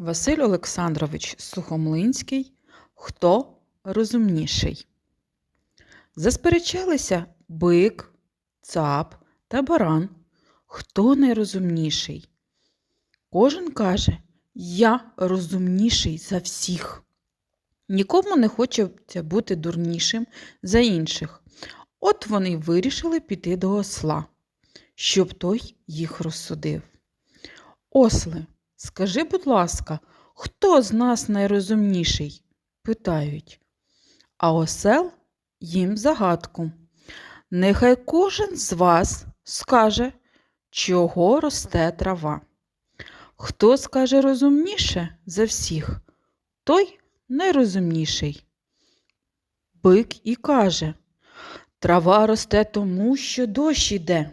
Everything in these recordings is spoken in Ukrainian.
Василь Олександрович Сухомлинський Хто розумніший? Засперечалися бик, цап та баран. Хто найрозумніший? Кожен каже, я розумніший за всіх. Нікому не хочеться бути дурнішим за інших. От вони вирішили піти до осла, щоб той їх розсудив. Осле, скажи, будь ласка, хто з нас найрозумніший? питають. А осел їм загадку. Нехай кожен з вас скаже, чого росте трава. Хто скаже розумніше за всіх, той найрозумніший. Бик і каже, трава росте тому, що дощ іде.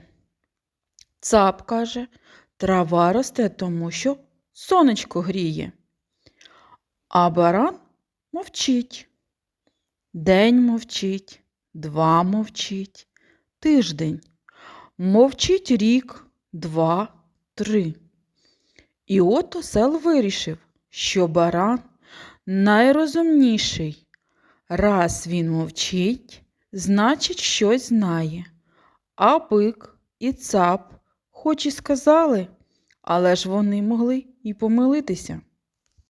Цап каже, трава росте тому, що сонечко гріє. А баран мовчить. День мовчить, два мовчить, тиждень. Мовчить рік, два, три. І от осел вирішив, що баран найрозумніший. Раз він мовчить, значить, щось знає. А бик і цап, хоч і сказали, але ж вони могли і помилитися.